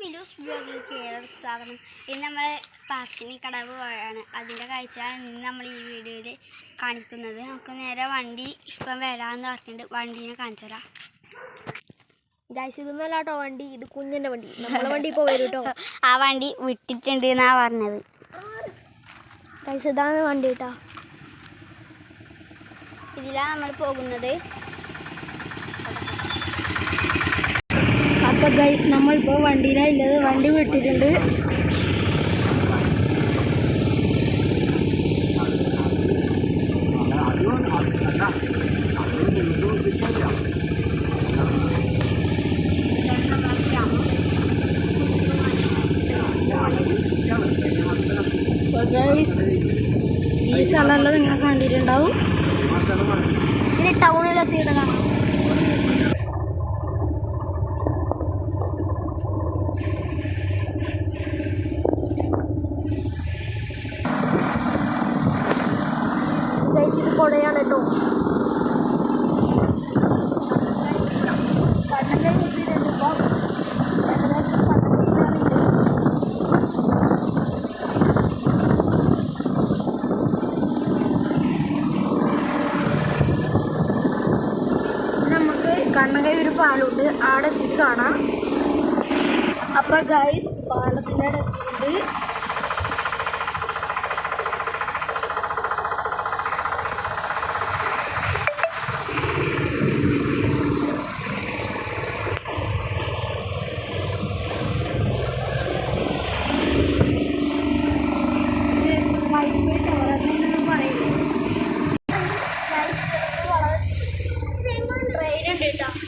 മിലൂസ് ബ്ലോഗിലേക്ക് ഏവർക്കും സ്വാഗതം. ഇന്ന് നമ്മൾ പറശ്ശിനി കടവ് പോയാണ്. അതിന്റെ കാഴ്ചയാണ് ഇന്ന് നമ്മൾ ഈ വീഡിയോയിൽ കാണിക്കുന്നത്. നമുക്ക് നേരെ വണ്ടി ഇപ്പം വരാമെന്ന് പറഞ്ഞിട്ട് വണ്ടീനെ കാണിച്ചു തരാം ഗൈസ് ഇതൊന്നല്ല കേട്ടോ വണ്ടി. ഇത് കുഞ്ഞിന്റെ വണ്ടി. നമ്മളെ വണ്ടി ഇപ്പോൾ വരും കേട്ടോ. ആ വണ്ടി വിട്ടിട്ടുണ്ട് എന്നാണ് പറഞ്ഞത്. ഗൈസ് ഇതാണ് വണ്ടി കേട്ടോ. ഇതിലാണ് നമ്മൾ പോകുന്നത്. അപ്പോൾ ഗൈസ് നമ്മളിപ്പോൾ വണ്ടിയിലാണ് ഇല്ലത് വണ്ടി വിട്ടിട്ടുണ്ട്. ഈ സ്ഥലമെല്ലാം നിങ്ങൾ കണ്ടിട്ടുണ്ടാവും. ഇനി ടൗണിലെത്തിയിട്ട് ഗൈസ് കുടയാണ് കേട്ടോ കണ്ണകൈ ഒരു പാലുണ്ട്. ആടെ എത്തിയിട്ട് കാണാം. അപ്പൊ ഗൈസ് പാലത്തിന്റെ അവിടെ എത്തിയിട്ടുണ്ട് പറയില്ലേ ട്രെയിൻ ഉണ്ട്